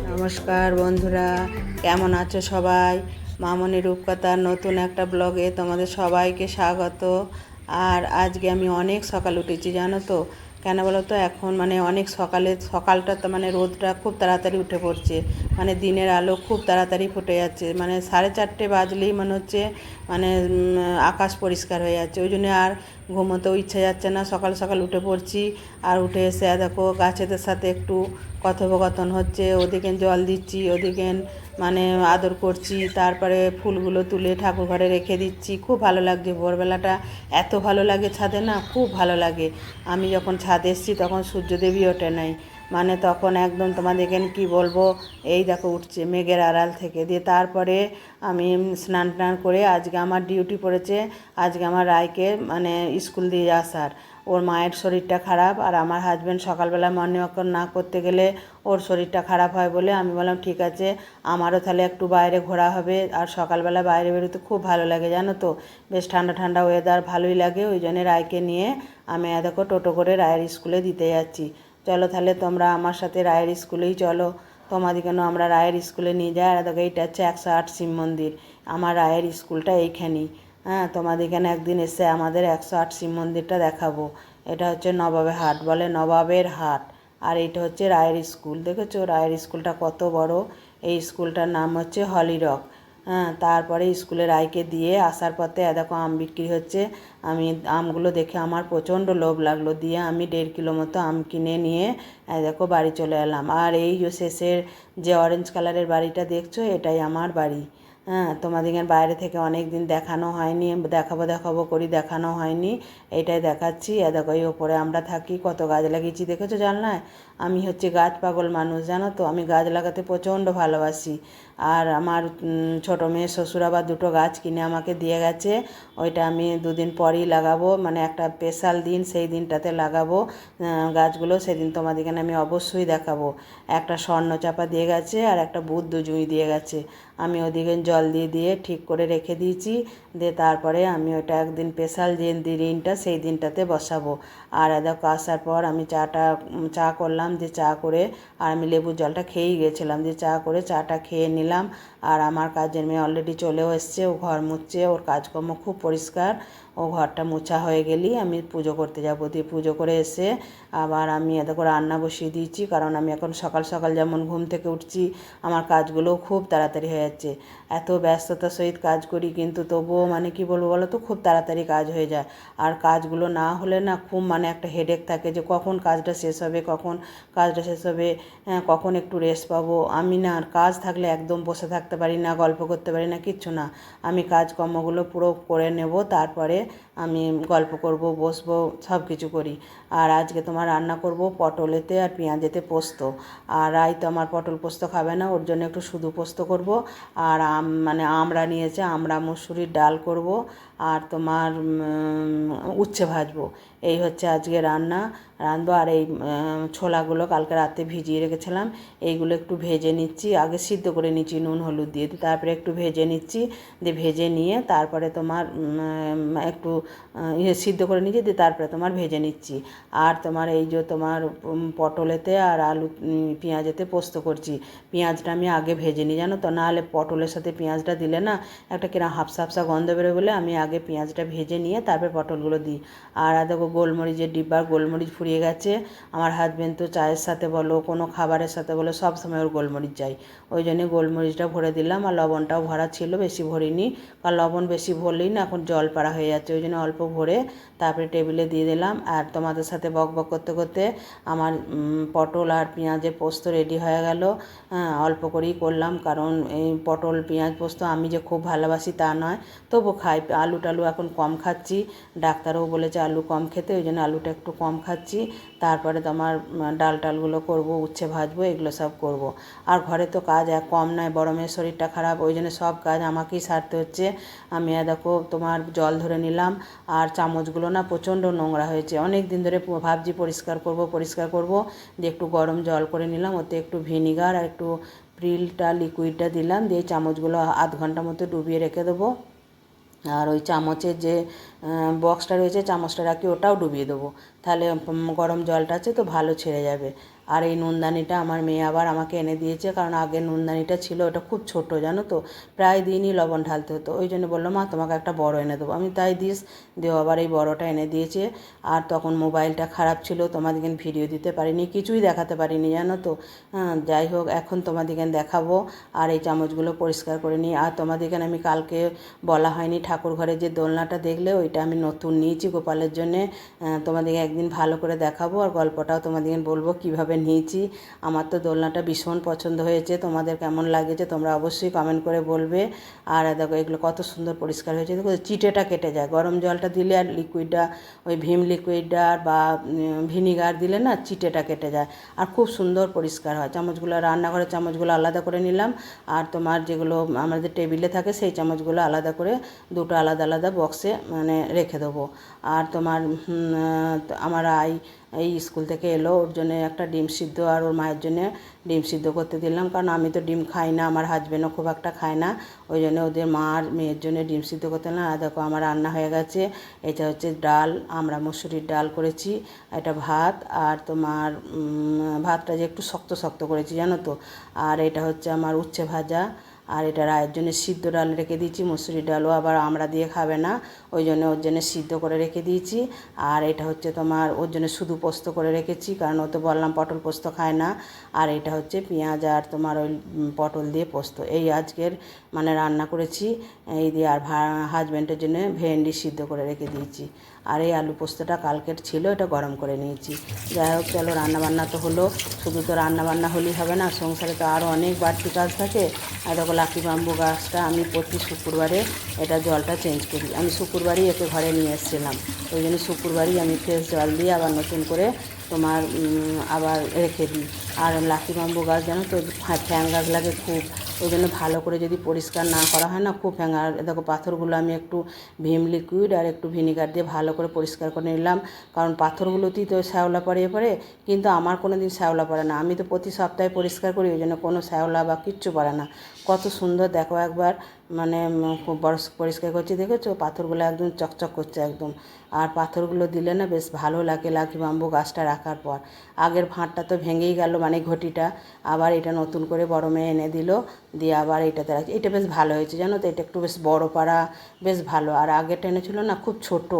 নমস্কার বন্ধুরা, কেমন আছো সবাই? মামনি রূপকথার নতুন একটা ব্লগে তোমাদের সবাইকে স্বাগত। আর আজকে আমি অনেক সকাল উঠেছি, জানো তো? কেন বলো তো, এখন মানে অনেক সকালে, সকালটা তো মানে রোদটা খুব তাড়াতাড়ি উঠে পড়ছে। মানে দিনের আলো খুব তাড়াতাড়ি ফুটে যাচ্ছে। মানে সাড়ে চারটে বাজলেই মনে হচ্ছে মানে আকাশ পরিষ্কার হয়ে যাচ্ছে। ওই জন্য আর ঘুমোতেও ইচ্ছা যাচ্ছে না। সকাল সকাল উঠে পড়ছি। আর উঠে এসে দেখো, গাছেদের সাথে একটু কথোপকথন হচ্ছে। ওদিকে জল দিচ্ছি, ওদিকে মানে আদর করছি, তারপরে ফুলগুলো তুলে ঠাকুর ঘরে রেখে দিচ্ছি। খুব ভালো লাগছে ভোরবেলাটা। এত ভালো লাগে ছাদে না, খুব ভালো লাগে। আমি যখন ছাদে এসেছি তখন সূর্যদেবী ওঠে নাই। মানে তখন একদম তোমাদেরকে কি বলব, এই দেখো উঠছে মেঘের আড়াল থেকে। দিয়ে তারপরে আমি স্নান টান করে আজকে আমার ডিউটি পড়েছে, আজকে আমার রায়কে মানে স্কুল দিয়ে আসার। ওর মায়ের শরীরটা খারাপ আর আমার হাজব্যান্ড সকালবেলা মর্নিং ওয়াক না করতে গেলে ওর শরীরটা খারাপ হয় বলে আমি বললাম, ঠিক আছে, আমারও তাহলে একটু বাইরে ঘোরা হবে। আর সকালবেলা বাইরে বেরোতে খুব ভালো লাগে, জানো তো? বেশ ঠান্ডা ঠান্ডা ওয়েদার ভালোই লাগে। ওই জন্য রায়কে নিয়ে আমি দেখো টোটো করে রায়ের স্কুলে দিতে যাচ্ছি। চলো তাহলে তোমরা আমার সাথে রায়ের স্কুলেই চলো। তোমাদের কেন আমরা রায়ের স্কুলে নিয়ে যাই? আর দেখো এইটা হচ্ছে একশো আট শিব মন্দির। আমার রায়ের স্কুলটা এইখানেই। হ্যাঁ তোমাদের এখানে একদিন এসে আমাদের একশো আট শিব মন্দিরটা দেখাবো। এটা হচ্ছে নবাবের হাট, বলে নবাবের হাট। আর এটা হচ্ছে রায়ের স্কুল, দেখেছ? রায়ের স্কুলটা কত বড়? এই স্কুলটার নাম হচ্ছে হলিরক হ্যাঁ তারপরে স্কুলে রায়কে দিয়ে আসার পথে দেখো আম বিক্রি হচ্ছে। আমি আমগুলো দেখে আমার প্রচণ্ড লোভ লাগল। দিয়ে আমি দেড় কিলো মতো আম কিনে নিয়ে দেখো বাড়ি চলে এলাম। আর এই যে শেষের যে অরেঞ্জ কালারের বাড়িটা দেখছ, এটাই আমার বাড়ি। হ্যাঁ তোমাদের বাইরে থেকে অনেক দিন দেখানো হয়নি, দেখাবো দেখাবো করি দেখানো হয়নি এটাই দেখাচ্ছি। এ দেখো, এই ওপরে আমরা থাকি, কত গাছ লাগিয়েছি, দেখেছ জানলায়? আমি হচ্ছে গাছ পাগল মানুষ, জানো তো? আমি গাছ লাগাতে প্রচণ্ড ভালোবাসি। আর আমার ছোটো মেয়ে শ্বশুর আবার দুটো গাছ কিনে আমাকে দিয়ে গেছে, ওইটা আমি দুদিন পরই লাগাবো মানে একটা স্পেশাল দিন, সেই দিনটাতে লাগাবো গাছগুলো, সেদিন তোমাদেরকে আমি অবশ্যই দেখাবো। একটা স্বর্ণচাপা দিয়ে গেছে, আর একটা বুদ্ধ জুঁই দিয়ে গেছে। আমি ওদিকে জল দিয়ে দিয়ে ঠিক করে রেখে দিয়েছি। দিয়ে তারপরে আমি ওটা একদিন স্পেশাল যে দিনটা, সেই দিনটাতে বসাবো। আর দেখো, আসার পর আমি চাটা, চা করলাম। যে চা করে, আর আমি লেবুর জলটা খেয়েই গেছিলাম। যে চা করে, চাটা খেয়ে নিলাম। আর আমার কাজের মেয়ে অলরেডি চলেও এসছে ও ঘর মুছছে ওর কাজকর্ম খুব পরিষ্কার। ও ঘরটা মোছা হয়ে গেলেই আমি পুজো করতে যাব। দিয়ে পুজো করে এসে আবার আমি এত করে রান্না বসিয়ে দিয়েছি কারণ আমি এখন সকাল সকাল যেমন ঘুম থেকে উঠছি আমার কাজগুলোও খুব তাড়াতাড়ি হয়ে যাচ্ছে। এত ব্যস্ততার সহিত কাজ করি কিন্তু তবুও মানে কি বলব বলো তো খুব তাড়াতাড়ি কাজ হয়ে যায়। আর কাজগুলো না হলে না খুব মানে একটা হেডেক থাকে যে কখন কাজটা শেষ হবে কখন কাজটা শেষ হবে হ্যাঁ, কখন একটু রেস্ট পাবো। আমি না আর কাজ থাকলে একদম বসে থাকতে পারি না গল্প করতে পারি না কিচ্ছু না। আমি কাজকর্মগুলো পুরো করে নেব তারপরে আমি গল্প করব, বসবো সব কিছু করি। আর আজকে তোমার রান্না করব পটলেতে আর পেঁয়াজেতে পোস্ত। আর রাই তো আমার পটল পোস্ত খাবে না, ওর জন্য একটু শুধু পোস্ত করব। আর আম মানে আমরা নিয়েছে আমরা মুসুরির ডাল করব। আর তোমার উচ্ছে ভাজবো। এই হচ্ছে আজকে রান্না। রাঁধবো আর এই ছোলাগুলো কালকে রাতে ভিজিয়ে রেখেছিলাম। এইগুলো একটু ভেজে নিচ্ছি। আগে সিদ্ধ করে নিচ্ছি নুন, হলুদ দিয়ে। তারপরে একটু ভেজে নিচ্ছি। দিয়ে ভেজে নিয়ে তারপরে তোমার একটু ইয়ে সিদ্ধ করে নিচ্ছি দিয়ে তারপরে তোমার ভেজে নিচ্ছি। আর তোমার এই যে তোমার পটলেতে আর আলু পেঁয়াজেতে পোস্ত করছি। পেঁয়াজটা আমি আগে ভেজে নিই, জানো তো? নাহলে পটলের সাথে পেঁয়াজটা দিলে না, একটা কিরম হাফসা হাফসা গন্ধ বেরোয় বলে আমি আগে পেঁয়াজটা ভেজে নিয়ে তারপরে পটলগুলো দিই। আর আর দেখো, গোলমরিচের ডিব্বার গোলমরিচ ফুরিয়ে গেছে। আমার হাজব্যান্ড তো চায়ের সাথে বলো, কোনো খাবারের সাথে বলো, সব সময় ওর গোলমরিচ চাই। ওই জন্যে গোলমরিচটা ভরে দিলাম, আর লবণটাও ভরা ছিল, বেশি ভরিনি। কারণ লবণ বেশি ভরলেই না এখন জল পাড়া হয়ে যাচ্ছে, ওই জন্য অল্প ভরে তারপরে টেবিলে দিয়ে দিলাম আর তোমাদের সাথে বক বক করতে করতে আমার পটল আর পেঁয়াজের পোস্ত রেডি হয়ে গেল। হ্যাঁ অল্প করেই করলাম কারণ এই পটল, পেঁয়াজ, পোস্ত আমি যে খুব ভালোবাসি তা নয়। তবু খাই, আলু টালু এখন কম খাচ্ছি। ডাক্তারও বলেছে আলু কম খেতে, ওই জন্য আলুটা একটু কম খাচ্ছি। তারপরে তোমার ডাল টালগুলো করব, উচ্ছে ভাজবো, এগুলো সব করব। আর ঘরে তো কাজ এক কম নয়, বড় মেয়ের শরীরটা খারাপ, ওই জন্য সব কাজ আমাকেই সারতে হচ্ছে। আমি দেখো তোমার জল ধরে নিলাম আর চামচগুলো না, প্রচণ্ড নোংরা হয়েছে। অনেক দিন ধরে ভাবছি পরিষ্কার করব পরিষ্কার করব। দিয়ে একটু গরম জল করে নিলাম, ওতে একটু ভিনিগার আর একটু প্রিলটা, লিকুইডটা দিলাম। দিয়ে চামচগুলো আধ ঘণ্টা মতো ডুবিয়ে রেখে দেবো। আর ওই চামচের যে বক্সটা রয়েছে, চামচটা রাখি, ওটাও ডুবিয়ে দেবো। তাহলে গরম জলটা আছে তো ভালো ছেড়ে যাবে। আর এই নুনদানিটা আমার মেয়ে আবার আমাকে এনে দিয়েছে কারণ আগে নুনদানিটা ছিল ওটা খুব ছোট জানো তো? প্রায় দিনই লবণ ঢালতে হতো। ওই জন্য বলল মা তোমাকে একটা বড় এনে দেবো। আমি তাই দিস। দেও আবার এই বড়টা এনে দিয়েছে। আর তখন মোবাইলটা খারাপ ছিল তোমাদেরকে ভিডিও দিতে পারিনি কিছুই দেখাতে পারিনি জানো তো? হ্যাঁ যাই হোক এখন তোমাদেরকে দেখাবো আর এই চামচগুলো পরিষ্কার করে নিই। আর তোমাদেরকে আমি কালকে বলা হয়নি ঠাকুর ঘরে যে দোলনাটা দেখলে ওইটা আমি নতুন নিয়েছি গোপালের জন্যে। আহ, তোমাদেরকে একদিন ভালো করে দেখাবো আর গল্পটাও তোমাদেরকে বলব কীভাবে নিয়েছি। আমার তো দোলনাটা ভীষণ পছন্দ হয়েছে। তোমাদের কেমন লাগেছে তোমরা অবশ্যই কমেন্ট করে বলবে। আর দেখো, এগুলো কত সুন্দর পরিষ্কার হয়েছে। দেখো, চিটেটা কেটে যায়। গরম জলটা দিলে আর লিকুইডটা ওই ভীম লিকুইডটা বা ভিনিগার দিলে না চিটেটা কেটে যায়। আর খুব সুন্দর পরিষ্কার হয়। চামচগুলো, রান্নাঘরের চামচগুলো আলাদা করে নিলাম। আর তোমার যেগুলো আমাদের টেবিলে থাকে, সেই চামচগুলো আলাদা করে দুটো আলাদা আলাদা বক্সে মানে রেখে দেবো। আর তোমার আমার আই এই স্কুল থেকে এলো, ওর জন্য একটা ডিম সিদ্ধ আর ওর মায়ের জন্য ডিম সিদ্ধ করতে দিলাম। কারণ আমি তো ডিম খাই না, আমার হাজবেন্ডও খুব একটা খায় না। ওই জন্য ওদের মা আর মেয়ের জন্য ডিম সিদ্ধ করতে দিলাম। আর দেখো, আমার রান্না হয়ে গেছে। এটা হচ্ছে ডাল, আমরা মুসুরির ডাল করেছি, এটা ভাত। আর তোমার ভাতটা যে একটু শক্ত শক্ত করেছি, জানো তো? আর এটা হচ্ছে আমার উচ্ছে ভাজা। আর এটা রায়ের জন্য সিদ্ধ ডাল রেখে দিয়েছি, মুসুরি ডালও আবার আমরা দিয়ে খাবে না, ওই জন্য ওর জন্য সিদ্ধ করে রেখে দিয়েছি। আর এটা হচ্ছে তোমার ওর জন্য শুধু পোস্ত করে রেখেছি, কারণ ও তো বললাম পটল পোস্ত খায় না। আর এটা হচ্ছে পেঁয়াজ আর তোমার ওই পটল দিয়ে পোস্ত। এই আজকের মানে রান্না করেছি, এই দিয়ে আর হাজব্যান্ডের জন্য ভেন্ডি সিদ্ধ করে রেখে দিয়েছি। আর এই আলু পোস্তটা কালকের ছিল, এটা গরম করে নিয়েছি। যাই হোক, চলো, রান্নাবান্না তো হলো। শুধু তো রান্নাবান্না হলেই হবে না, সংসারে তো আরও অনেক বাড়তি কাজ থাকে। আর দেখো, লাকি বাম্বু গাছটা আমি প্রতি শুক্রবারে এটা জলটা চেঞ্জ করি। আমি শুক্রবারই একে ঘরে নিয়ে এসেছিলাম। ওই জন্য শুক্রবারই আমি ফ্রেশ জল দিয়ে আবার নতুন করে তোমার আবার রেখে দিই। আর লাকি বাম্বু গাছ জানো তো ফ্যা- ফ্যান গাছ লাগে খুব। ওই জন্য ভালো করে যদি পরিষ্কার না করা হয় না, খুব ফ্যাঙা আর দেখো পাথরগুলো আমি একটু ভিম লিকুইড আর একটু ভিনিগার দিয়ে ভালো করে পরিষ্কার করে নিলাম। কারণ পাথরগুলোতেই তো শ্যাওলা পড়ে পড়ে, কিন্তু আমার কোনো দিন শ্যাওলা পড়ে না। আমি তো প্রতি সপ্তাহে পরিষ্কার করি, ওই জন্য কোনো শ্যাওলা বা কিচ্ছু পড়ে না। কত সুন্দর, দেখো একবার মানে খুব বড় পরিষ্কার করছি, দেখেছ? পাথরগুলো একদম চকচক করছে একদম। আর পাথরগুলো দিলে না বেশ ভালো লাগে, লাকি বাম্বু গাছটা রাখার পর। আগের ভাঁড়টা তো ভেঙেই গেল মানে ঘটিটা। আবার এটা নতুন করে বড় মেয়ে এনে দিল, দিয়ে আবার এটাতে রাখছি। এটা বেশ ভালো হয়েছে, জানো তো? এটা একটু বেশ বড় পাড়া, বেশ ভালো। আর আগের টেনেছিল না খুব ছোট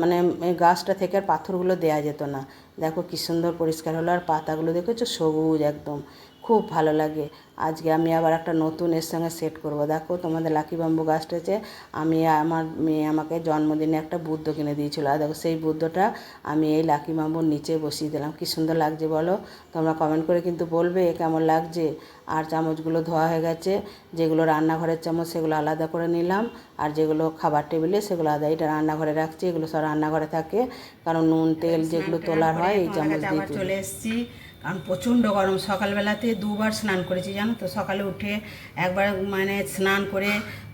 মানে গাছটা থেকে আর পাথরগুলো দেওয়া যেত না। দেখো কী সুন্দর পরিষ্কার হলো, আর পাতাগুলো দেখেছ? সবুজ একদম। খুব ভালো লাগে। আজকে আমি আবার একটা নতুন এর সঙ্গে সেট করব। দেখো তোমাদের লাকি বাম্বু গাছটা হচ্ছে আমি আমার মেয়ে আমাকে জন্মদিনে একটা বুদ্ধ কিনে দিয়েছিল। আর দেখো সেই বুদ্ধটা আমি এই লাকি বাম্বুর নিচে বসিয়ে দিলাম। কী সুন্দর লাগছে বলো? তোমরা কমেন্ট করে কিন্তু বলবে এ কেমন লাগছে। আর চামচগুলো ধোয়া হয়ে গেছে যেগুলো রান্নাঘরের চামচ সেগুলো আলাদা করে নিলাম। আর যেগুলো খাবার টেবিলে সেগুলো আলাদা এটা রান্নাঘরে রাখছি এগুলো সব রান্নাঘরে থাকে। কারণ নুন তেল যেগুলো তোলার হয় এই চামচ দিয়ে চলে এসেছি। কারণ প্রচণ্ড গরম। সকালবেলাতে দুবার স্নান করেছি, জানো তো? সকালে উঠে একবার মানে স্নান করে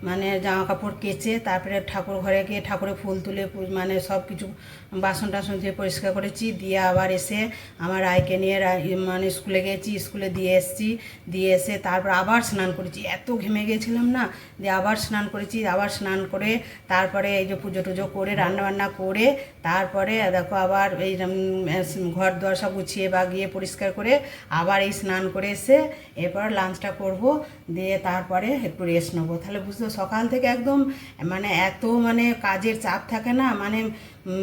মানে জামা কাপড় কেচে, তারপরে ঠাকুর ঘরে গিয়ে ঠাকুরে ফুল তুলে মানে সব কিছু বাসন টাসন দিয়ে পরিষ্কার করেছি। দিয়ে আবার এসে আমার রায়কে নিয়ে মানে স্কুলে গেছি, স্কুলে দিয়ে এসেছি। দিয়ে এসে তারপর আবার স্নান করেছি। এত ঘেমে গিয়েছিলাম না? দিয়ে আবার স্নান করেছি, আবার স্নান করে তারপরে এই যে পুজো টুজো করে, রান্নাবান্না করে, তারপরে দেখো আবার এই ঘর দর সব গুছিয়ে বা গিয়ে পরিষ্কার করে আবার এই স্নান করে এসে এরপর লাঞ্চটা করব, দিয়ে তারপরে একটু রেস্ট নেব। তাহলে বুঝতে সকাল থেকে একদম মানে এত মানে কাজের চাপ থাকে না মানে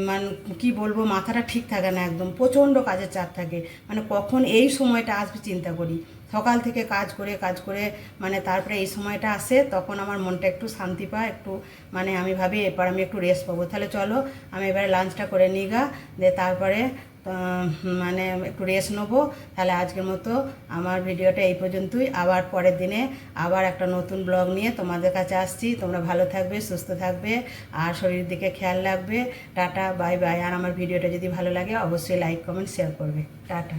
মানে কি বলব, মাথাটা ঠিক থাকে না একদম, প্রচণ্ড কাজের চাপ থাকে। মানে কখন এই সময়টা আসবে চিন্তা করি। সকাল থেকে কাজ করে কাজ করে মানে তারপরে এই সময়টা আসে, তখন আমার মনটা একটু শান্তি পায়, একটু মানে আমি ভাবি এরপর আমি একটু রেস্ট পাবো। তাহলে চলো, আমি এবারে লাঞ্চটা করে নিই গা, দিয়ে তারপরে মানে একটু রেস্ট নেব। তাহলে আজকের মতো আমার ভিডিওটা এই পর্যন্তই। আবার পরের দিনে আবার একটা নতুন ব্লগ নিয়ে তোমাদের কাছে আসছি। তোমরা ভালো থাকবে, সুস্থ থাকবে, আর শরীরের দিকে খেয়াল রাখবে। টাটা বাই বাই আর আমার ভিডিওটা যদি ভালো লাগে, অবশ্যই লাইক কমেন্ট শেয়ার করবে। টাটা।